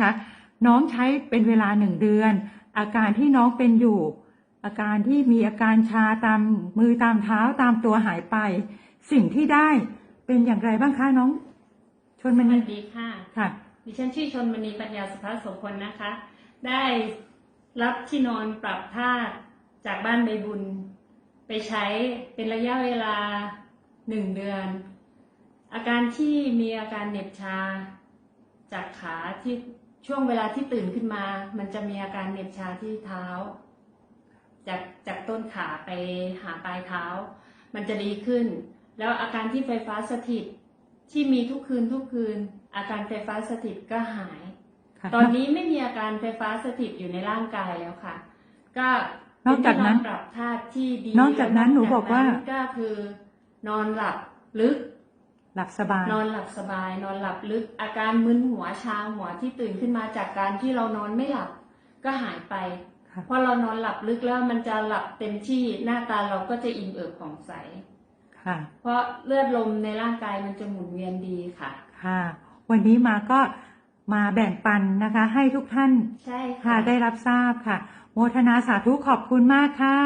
นะคะน้องใช้เป็นเวลาหนึ่งเดือน อาการที่น้องเป็นอยู่ อาการที่มีอาการชาตามมือตามเท้าตามตัวหายไป สิ่งที่ได้เป็นอย่างไรบ้างคะน้องชนสมันวันีสดีค่ะค่ะ ดิฉันชื่อชนมณีปัญญาสุภาโสพลนะคะ ได้รับที่นอนปรับผ้าจากบ้านใบบุญ ไปใช้เป็นระยะเวลาหนึ่งเดือน อาการที่มีอาการเหน็บชาจากขาที่ ช่วงเวลาที่ตื่นขึ้นมา มันจะมีอาการเหน็บชาที่เท้า จากจากต้นขาไปหาปลายเท้า มันจะดีขึ้น แล้วอาการที่ไฟฟ้าสถิตที่มีทุกคืนทุกคืน อาการไฟฟ้าสถิตก็หายค่ะตอนนี้ไม่มีอาการไฟฟ้าสถิตอยู่ในร่างกายแล้วค่ะ ก็นอกจากนั้นเป็ที่ปรับธาตุที่ดีนอกจากนั้นหนูบอกว่านก็คือนอนหลับลึก หลับสบาย นอนหลับสบาย นอนหลับลึก อาการมึนหัวชาหัวที่ตื่นขึ้นมาจากการที่เรานอนไม่หลับก็หายไปค่ะพอเรานอนหลับลึกแล้วมันจะหลับเต็มที่หน้าตาเราก็จะอิ่มเอิบผ่องใสค่ะ เพราะเลือดลมในร่างกายมันจะหมุนเวียนดีค่ะ ค่ะ วันนี้มาก็มาแบ่งปันนะคะ ให้ทุกท่านใช่ค่ะค่ะได้รับทราบค่ะ โมทนาสาธุขอบคุณมากค่ะ